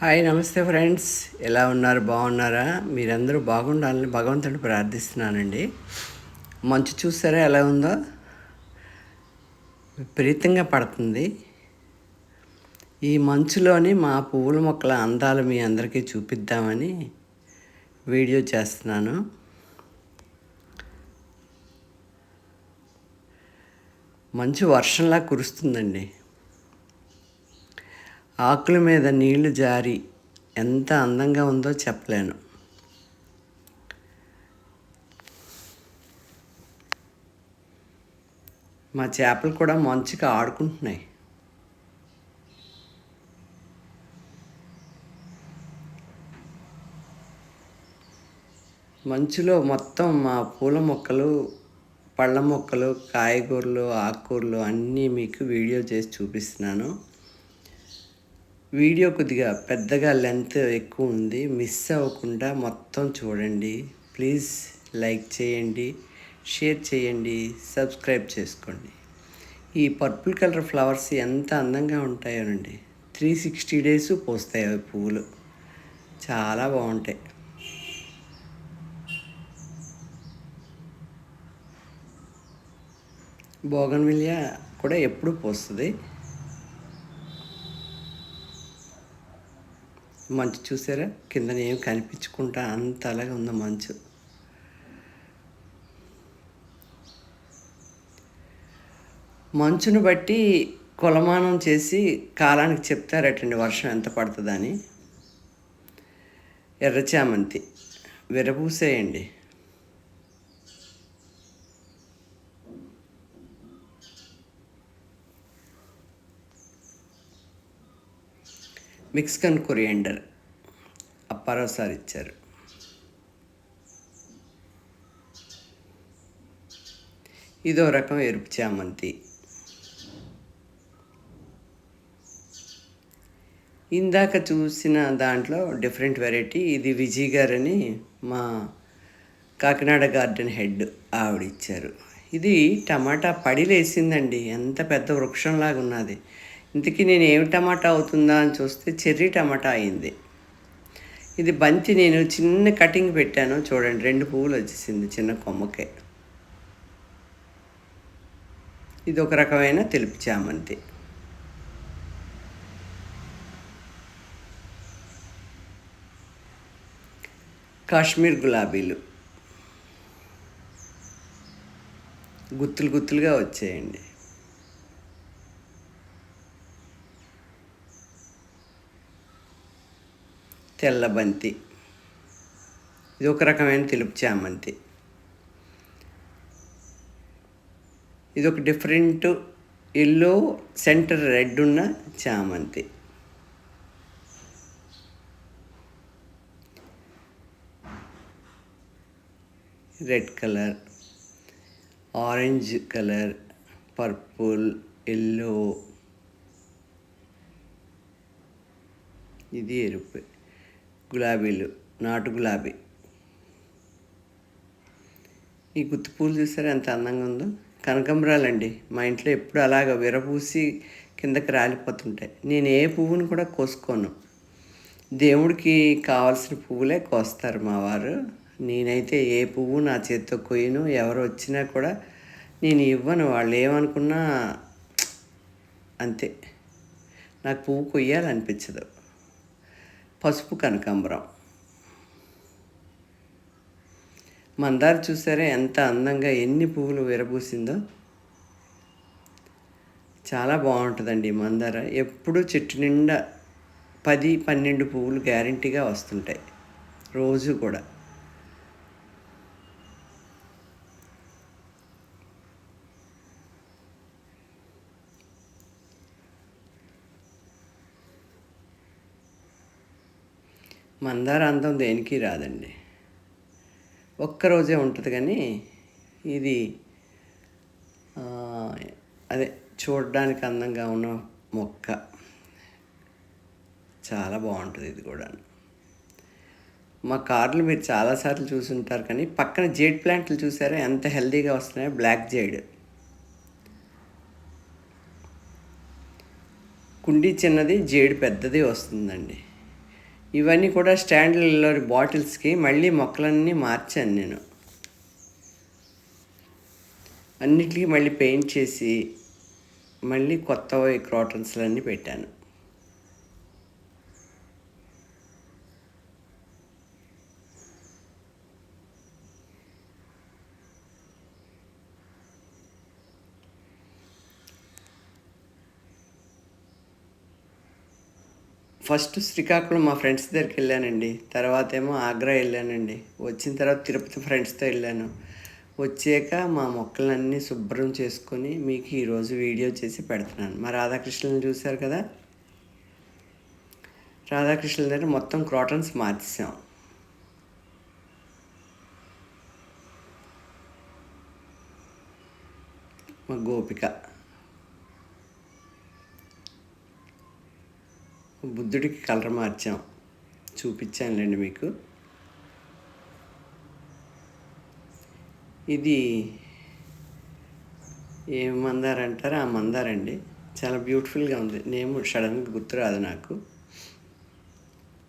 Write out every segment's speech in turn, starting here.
Hi నమస్తే friends. ఎలా ఉన్నారు? బాగున్నారా? మీరందరూ బాగుండాలని భగవంతుడిని ప్రార్థిస్తున్నానండి. మంచు చూసారా ఎలా ఉందో? విపరీతంగా పడుతుంది. ఈ మంచులోని మా పువ్వుల మొక్కల అందాలు మీ అందరికీ చూపిద్దామని వీడియో చేస్తున్నాను. మంచు వర్షంలా కురుస్తుందండి. ఆకుల మీద నీళ్ళు జారి ఎంత అందంగా ఉందో చెప్పలేను. మా చేపలు కూడా మంచిగా ఆడుకుంటున్నాయి. మంచులో మొత్తం మా పూల మొక్కలు పళ్ళ మొక్కలు కాయగూరలు ఆకుకూరలు అన్నీ మీకు వీడియో చేసి చూపిస్తున్నాను. వీడియో కొద్దిగా పెద్దగా లెంత్ ఎక్కువ ఉంది మిస్ అవ్వకుండా మొత్తం చూడండి. ప్లీజ్ లైక్ చేయండి షేర్ చేయండి సబ్స్క్రైబ్ చేసుకోండి. ఈ పర్పుల్ కలర్ ఫ్లవర్స్ ఎంత అందంగా ఉంటాయోనండి త్రీ సిక్స్టీ డేస్ పోస్తాయి అవి పువ్వులు. చాలా బాగుంటాయి. బోగన్విలియా కూడా ఎప్పుడు పోస్తుంది. మంచు చూసారా? కింద ఏం కనిపించకుండా అంత అలాగే ఉంది మంచు. మంచును బట్టి కొలమానం చేసి కాలానికి చెప్తారటండి వర్షం ఎంత పడుతుందని. ఎర్రచామంతి విరపూసేయండి మిక్స్కన్ కొరియాండర్ అప్పారావు సార్ ఇచ్చారు. ఇదో రకం ఎరుపు చామంతి. ఇందాక చూసిన దాంట్లో డిఫరెంట్ వెరైటీ ఇది విజయ్ గారని మా కాకినాడ గార్డెన్ హెడ్ ఆవిడ ఇచ్చారు. ఇది టమాటా పడిలేసిందండి. ఎంత పెద్ద వృక్షంలాగా ఉన్నది ఇంతకీ నేను ఏమి టమాటా అవుతుందా అని చూస్తే చెర్రీ టమాటా అయింది. ఇది బంతి నేను చిన్న కటింగ్ పెట్టాను. చూడండి రెండు పువ్వులు వచ్చేసింది చిన్న కొమ్మకే. ఇది ఒక రకమైన తెలుపు చామంతి. కాశ్మీర్ గులాబీలు. గుత్తులు గుత్తులుగా వచ్చేయండి. తెల్ల బంతి. ఇది ఒక రకమైన తెలుపు చామంతి. ఇది ఒక డిఫరెంట్ ఎల్లో సెంటర్ రెడ్ ఉన్న చామంతి. Red colour orange colour purple yellow ఇది ఎరుపు. గులాబీలు నాటు గులాబీ. ఈ గుత్తి పూలు చూసారా? ఎంత అందంగా ఉందో. కనకంబరాలండి. మా ఇంట్లో ఎప్పుడు అలాగ విరపూసి కిందకి రాలిపోతుంటాయి. నేను ఏ పువ్వును కూడా కోసుకోను. దేవుడికి కావాల్సిన పువ్వులే కోస్తారు మా వారు నేనైతే ఏ పువ్వు నా చేతితో కొయ్యను ఎవరు వచ్చినా కూడా నేను ఇవ్వను. వాళ్ళు ఏమనుకున్నా అంతే. నాకు పువ్వు కొయ్యాలనిపించదు. పసుపు కనకాంబరం. మందార చూసారే? ఎంత అందంగా ఎన్ని పువ్వులు విరబూసిందో. చాలా బాగుంటుందండి మందార. ఎప్పుడూ చెట్టు నిండా పది పన్నెండు పువ్వులు గ్యారంటీగా వస్తుంటాయి. రోజు కూడా. మందార అందం దేనికి రాదండి. ఒక్కరోజే ఉంటుంది కానీ ఇది అదే చూడడానికి అందంగా ఉన్న మొక్క. చాలా బాగుంటుంది ఇది కూడా. మా కార్లు మీరు చాలాసార్లు చూసుంటారు కానీ పక్కన జేడ్ ప్లాంట్లు చూసారా? ఎంత హెల్తీగా వస్తున్నాయో బ్లాక్ జేడ్. కుండీ చిన్నది జేడు పెద్దది వస్తుందండి. ఇవన్నీ కూడా స్టాండ్లలో బాటిల్స్కి మళ్ళీ మొక్కలన్నీ మార్చాను నేను. అన్నిటికీ మళ్ళీ పెయింట్ చేసి మళ్ళీ కొత్త క్రాటన్స్లన్నీ పెట్టాను. ఫస్ట్ శ్రీకాకుళం మా ఫ్రెండ్స్ దగ్గరికి వెళ్ళానండి. తర్వాత ఏమో ఆగ్రా వెళ్ళానండి. వచ్చిన తర్వాత తిరుపతి ఫ్రెండ్స్తో వెళ్ళాను. వచ్చాక మా మొక్కలన్నీ శుభ్రం చేసుకొని మీకు ఈరోజు వీడియో చేసి పెడుతున్నాను. మా రాధాకృష్ణని చూశారు కదా? రాధాకృష్ణుల దగ్గర మొత్తం క్రాటన్స్ మార్చేసాం మా గోపిక. బుద్ధుడికి కలర్ మార్చాం. చూపించానులేండి మీకు. ఇది ఏం మందార అంటారు ఆ మందారండి చాలా బ్యూటిఫుల్గా ఉంది. నేమ్ సడన్గా గుర్తురాదు నాకు.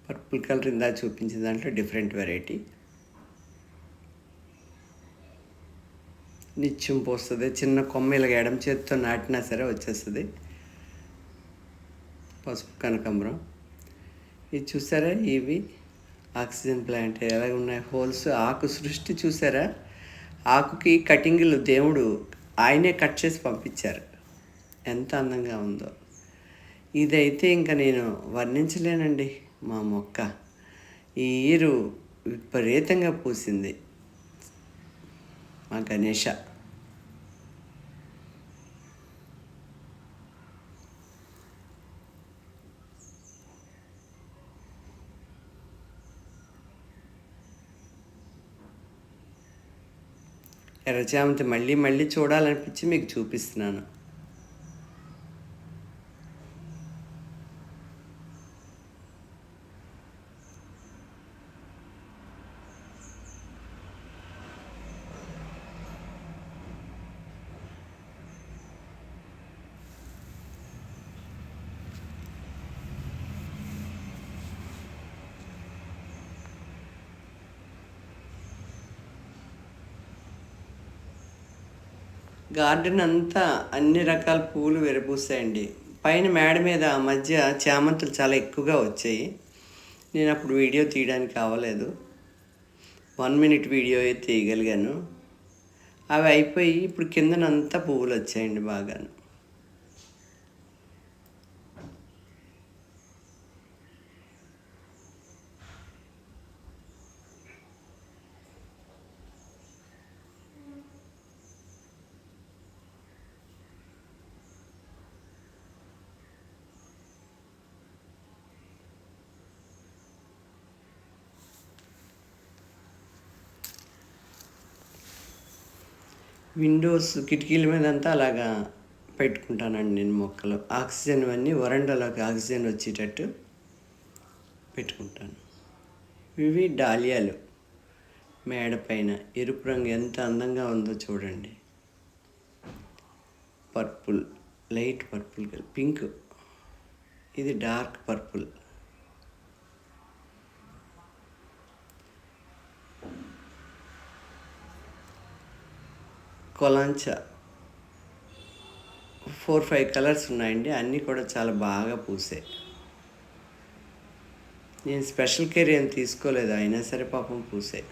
పర్పుల్ కలర్ ఇందా చూపించిన దాంట్లో డిఫరెంట్ వెరైటీ. నిత్యం పోస్తుంది. చిన్న కొమ్మ ఇలాగ ఎడం చేతితో నాటినా సరే వచ్చేస్తుంది. పసుపు కనకాంబరం. ఇది చూసారా? ఇవి ఆక్సిజన్ ప్లాంట్ ఎలాగ ఉన్నాయి? హోల్స్ ఆకు సృష్టి చూసారా? ఆకుకి కటింగ్లు దేవుడు ఆయనే కట్ చేసి పంపించారు. ఎంత అందంగా ఉందో. ఇదైతే ఇంకా నేను వర్ణించలేనండి మా మొక్క. ఈ ఈరు విపరీతంగా పూసింది. మా గణేష. ఎర్రచామంతి మళ్ళీ మళ్ళీ చూడాలనిపించి మీకు చూపిస్తున్నాను. గార్డెన్ అంతా అన్ని రకాల పూలు విరబూసాయండి. పైన మేడ మీద మధ్య చామంతులు చాలా ఎక్కువగా వచ్చాయి. నేను అప్పుడు వీడియో తీయడానికి అవ్వలేదు వన్ మినిట్ వీడియో తీయగలిగాను. అవి అయిపోయి ఇప్పుడు కిందనంతా పువ్వులు వచ్చాయండి బాగాను. విండోస్ కిటికీల మీద అంతా అలాగా పెట్టుకుంటానండి నేను మొక్కలు. ఆక్సిజన్ అన్నీ వరండాలోకి ఆక్సిజన్ వచ్చేటట్టు పెట్టుకుంటాను. ఇవి డాలియాలు మేడ పైన ఎరుపు రంగు ఎంత అందంగా ఉందో చూడండి. Purple light purple pink. ఇది dark purple. Kalanchoe. Four five colours ఉన్నాయండి. అన్నీ కూడా చాలా బాగా పూసాయి నేను స్పెషల్ కేర్ ఏం తీసుకోలేదు. అయినా సరే పాపం పూసాయి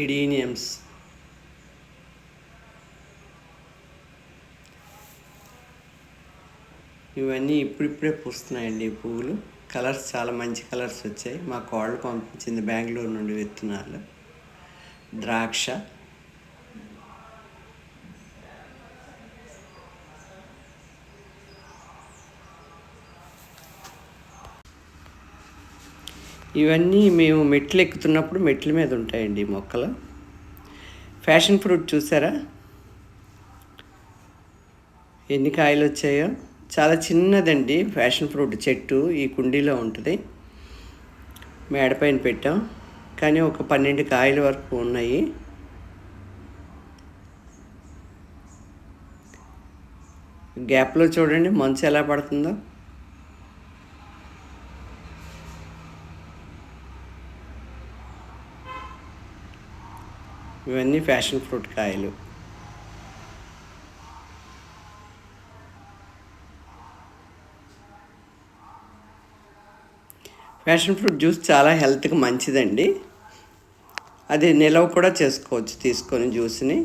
ఇడీనియమ్స్ ఇవన్నీ ఇప్పుడిప్పుడే పూస్తున్నాయండి ఈ పువ్వులు. కలర్స్ చాలా మంచి కలర్స్ వచ్చాయి. మా కోళ్ళు పంపించింది బెంగళూరు నుండి విత్తనాలు. ద్రాక్ష. ఇవన్నీ మేము మెట్లు ఎక్కుతున్నప్పుడు మెట్ల మీద ఉంటాయండి మొక్కలు. ఫ్యాషన్ ఫ్రూట్ చూసారా? ఎన్ని కాయలు వచ్చాయో చాలా చిన్నదండి ఫ్యాషన్ ఫ్రూట్ చెట్టు ఈ కుండీలో ఉంటుంది. మేడపైన పెట్టాం. కానీ ఒక పన్నెండు కాయల వరకు ఉన్నాయి. గ్యాప్లో చూడండి మంచు ఎలా పడుతుందో. ఇవన్నీ ఫ్యాషన్ ఫ్రూట్ కాయలు. ఫ్యాషన్ ఫ్రూట్ జ్యూస్ చాలా హెల్త్కి మంచిదండి. అది నిలవ కూడా చేసుకోవచ్చు తీసుకొని జ్యూస్ని.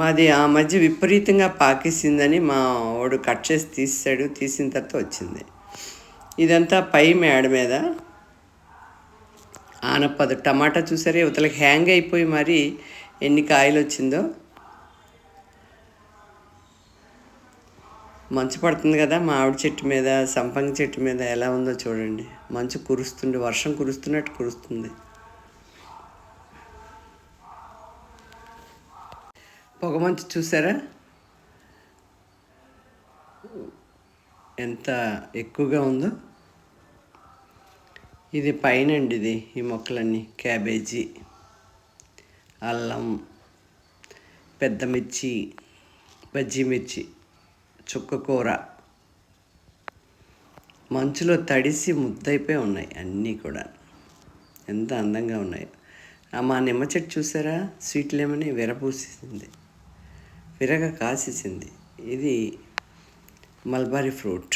మాది ఆ మధ్య విపరీతంగా పాకేసిందని మా వాడు కట్ చేసి తీసాడు తీసిన తర్వాత వచ్చింది. ఇదంతా పై మేడ మీద ఆనపదు. టమాటా చూసారే ఇవతలకి హ్యాంగ్ అయిపోయి మరి ఎన్ని కాయలు వచ్చిందో మంచు పడుతుంది కదా మామిడి చెట్టు మీద సంపంగి చెట్టు మీద ఎలా ఉందో చూడండి. మంచు కురుస్తుంది వర్షం కురుస్తున్నట్టు కురుస్తుంది. పొగ మంచు చూసారా? ఎంత ఎక్కువగా ఉందో. ఇది పైన అండి ఇది ఈ మొక్కలన్నీ. క్యాబేజీ అల్లం పెద్ద మిర్చి బజ్జీ మిర్చి చుక్కకూర మంచులో తడిసి ముద్దయిపోయి ఉన్నాయి అన్నీ కూడా. ఎంత అందంగా ఉన్నాయి. ఆ మా నిమ్మ చెట్టు చూసారా? స్వీట్లు లెమన్ విరపూసింది విరగ కాసేసింది. ఇది మల్బరీ ఫ్రూట్.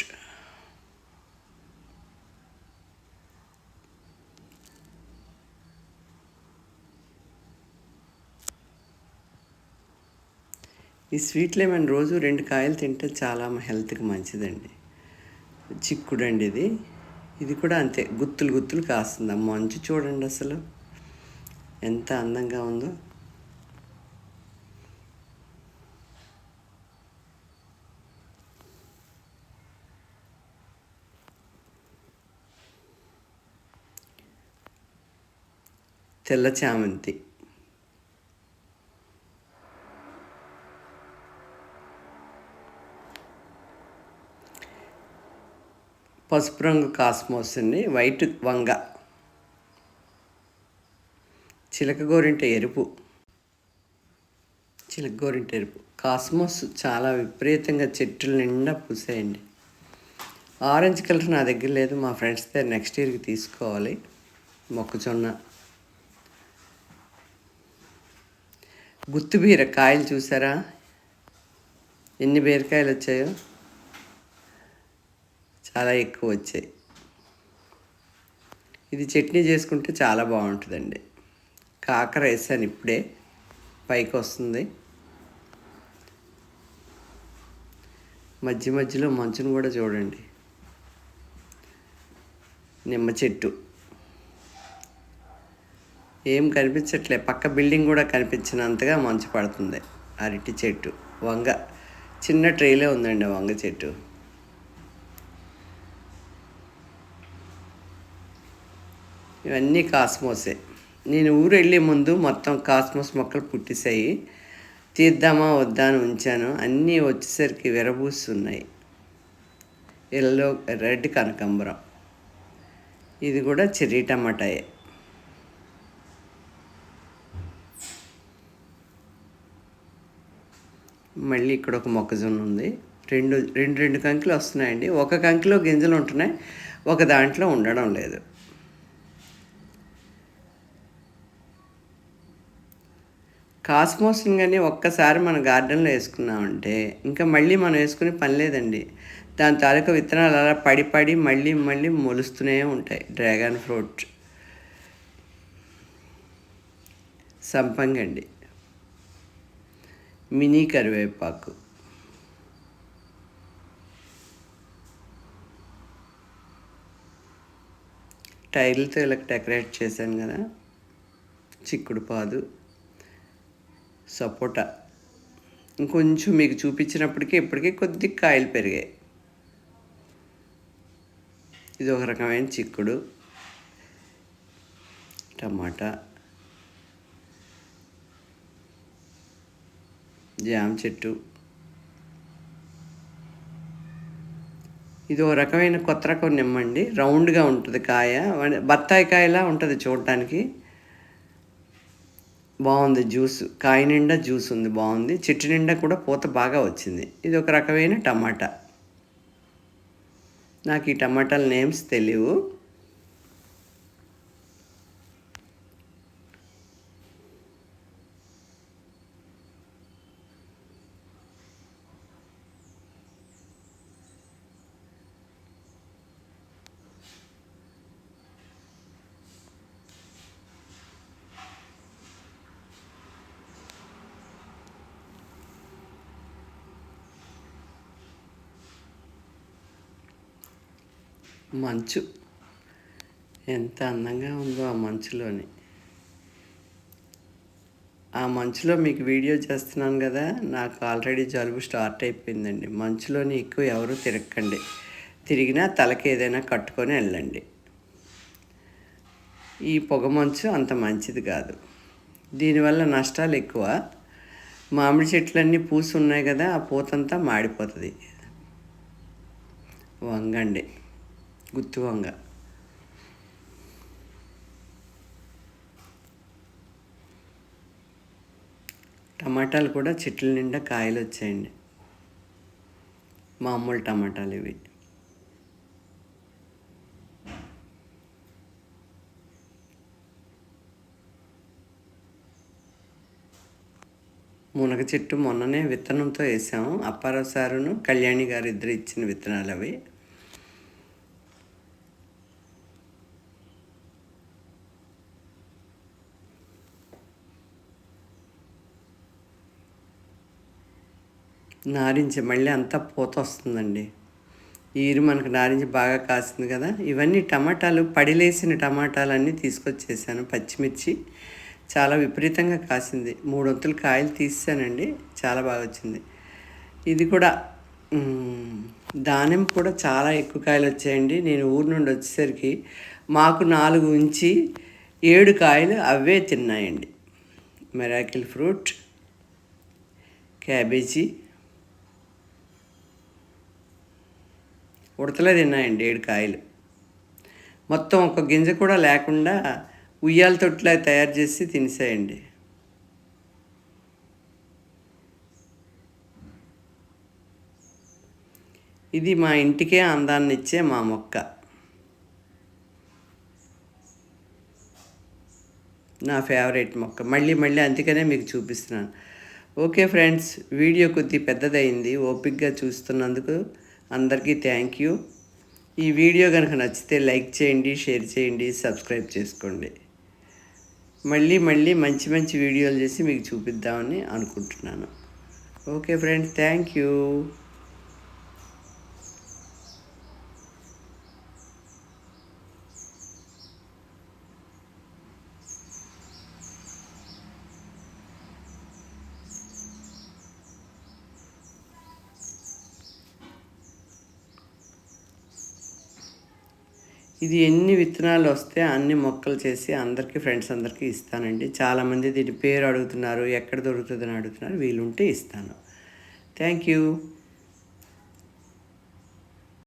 ఈ స్వీట్లు ఏమైనా రోజు రెండు కాయలు తింటే చాలా హెల్త్కి మంచిదండి. చిక్కుడు అండి ఇది. ఇది కూడా అంతే గుత్తులు గుత్తులు కాస్తుంది. మంచు చూడండి అసలు. ఎంత అందంగా ఉందో. తెల్ల చామంతి. పసుపు రంగు కాస్మోస్ అండి వైట్ వంగ. చిలక గోరింట ఎరుపు. చిలక గోరింట ఎరుపు. కాస్మోస్ చాలా విపరీతంగా చెట్లు నిండా పూసాయండి. ఆరెంజ్ కలర్ నా దగ్గర లేదు మా ఫ్రెండ్స్ దగ్గర నెక్స్ట్ ఇయర్కి తీసుకోవాలి. మొక్కజొన్న. గుత్తు బీర కాయలు చూసారా? ఎన్ని బీరకాయలు వచ్చాయో? చాలా ఎక్కువ వచ్చాయి. ఇది చట్నీ చేసుకుంటే చాలా బాగుంటుందండి. కాకర వేసాను ఇప్పుడే. పైకి వస్తుంది. మధ్య మధ్యలో మంచును కూడా చూడండి. నిమ్మ చెట్టు. ఏం కనిపించట్లే. పక్క బిల్డింగ్ కూడా కనిపించినంతగా మంచు పడుతుంది. అరటి చెట్టు. వంగ. చిన్న ట్రేలే ఉందండి వంగ చెట్టు. ఇవన్నీ కాస్మోసే. నేను ఊరు వెళ్ళే ముందు మొత్తం కాస్మోస్ మొక్కలు పుట్టేసాయి తీద్దామా వద్దా అని ఉంచాను. అన్నీ వచ్చేసరికి విరబూస్తున్నాయి. ఎల్లో రెడ్ కనకాంబరం. ఇది కూడా చెర్రీ టమాటాయే. మళ్ళీ ఇక్కడ ఒక మొక్కజొన్న ఉంది. రెండు రెండు రెండు కంకిలు వస్తున్నాయండి. ఒక కంకిలో గింజలు ఉంటున్నాయి. ఒక దాంట్లో ఉండడం లేదు. కాస్మోసింగ్ కానీ ఒక్కసారి మన గార్డెన్లో వేసుకున్నామంటే ఇంకా మళ్ళీ మనం వేసుకునే పని లేదండి. దాని తాలూకా విత్తనాలు అలా పడి పడి మళ్ళీ మళ్ళీ మొలుస్తూనే ఉంటాయి. Dragon fruit. సంపంగండి. మినీ కరివేపాకు. టైర్లతో ఇలా డెకరేట్ చేశాను కదా. చిక్కుడు పాదు. సపోటా. ఇంకొంచెం మీకు చూపించినప్పటికీ ఇప్పటికీ కొద్ది కాయలు పెరిగాయి. ఇది ఒక రకమైన చిక్కుడు. టమాటా. జామ చెట్టు. ఇది ఒక రకమైన కొత్త రకం నిమ్మండి. రౌండ్గా ఉంటుంది కాయ. బత్తాయి కాయలా ఉంటుంది చూడటానికి బాగుంది జ్యూస్ కాయ నిండా జ్యూస్ ఉంది బాగుంది. చెట్టు నిండా కూడా పూత బాగా వచ్చింది. ఇది ఒక రకమైన టమాటా. నాకు ఈ టమాటాల నేమ్స్ తెలియవు. మంచు. ఎంత అందంగా ఉందో ఆ మంచులోని. ఆ మంచులో మీకు వీడియో చేస్తున్నాను కదా నాకు ఆల్రెడీ జలుబు స్టార్ట్ అయిపోయిందండి. మంచులోని ఎక్కువ ఎవరు తిరగకండి. తిరిగినా తలకి ఏదైనా కట్టుకొని వెళ్ళండి. ఈ పొగ మంచు అంత మంచిది కాదు. దీనివల్ల నష్టాలు ఎక్కువ. మామిడి చెట్లన్నీ పూసి ఉన్నాయి కదా ఆ పూతంతా మాడిపోతుంది. వంగండి. గుత్తి టమాటాలు కూడా చెట్ల నిండా కాయలు వచ్చాయండి మామూలు టమాటాలు ఇవి. మునగ చెట్టు మొన్ననే విత్తనంతో వేసాము. అప్పారావు సారును కళ్యాణి గారు ఇద్దరు ఇచ్చిన విత్తనాలు అవి నారింజ మళ్ళీ అంతా పూత వస్తుందండి. ఈరు మనకు నారింజ బాగా కాసింది కదా. ఇవన్నీ టమాటాలు పడిలేసిన టమాటాలన్నీ తీసుకొచ్చేసాను పచ్చిమిర్చి. చాలా విపరీతంగా కాసింది. మూడు వంతులు కాయలు తీసానండి చాలా బాగా వచ్చింది. ఇది కూడా దానిమ్మ కూడా చాలా ఎక్కువ కాయలు వచ్చాయండి. నేను ఊరు నుండి వచ్చేసరికి మాకు నాలుగు ఉంచి ఏడు కాయలు అవే తిన్నాయండి. మెరాకిల్ ఫ్రూట్ క్యాబేజీ ఉడతలే తిన్నాయండి ఏడు కాయలు. మొత్తం ఒక గింజ కూడా లేకుండా ఉయ్యాల తొట్లా తయారు చేసి తినేసాయండి. ఇది మా ఇంటికే అందాన్ని ఇచ్చే మా మొక్క. నా ఫేవరెట్ మొక్క. మళ్ళీ మళ్ళీ అందుకనే మీకు చూపిస్తున్నాను. ఓకే ఫ్రెండ్స్ వీడియో కొద్ది పెద్దదైంది. ఓపిక్గా చూస్తున్నందుకు అందరికీ థ్యాంక్ యూ ఈ వీడియో కనుక నచ్చితే లైక్ చేయండి షేర్ చేయండి సబ్స్క్రైబ్ చేసుకోండి. మళ్ళీ మళ్ళీ మంచి మంచి వీడియోలు చేసి మీకు చూపిద్దామని అనుకుంటున్నాను. ఓకే ఫ్రెండ్స్ థ్యాంక్ యూ ఇది ఎన్ని విత్తనాలు వస్తే అన్ని మొక్కలు చేసి అందరికీ ఫ్రెండ్స్ అందరికీ ఇస్తానండి. చాలామంది దీని పేరు అడుగుతున్నారు ఎక్కడ దొరుకుతుందని అడుగుతున్నారు వీలుంటే ఇస్తాను. Thank you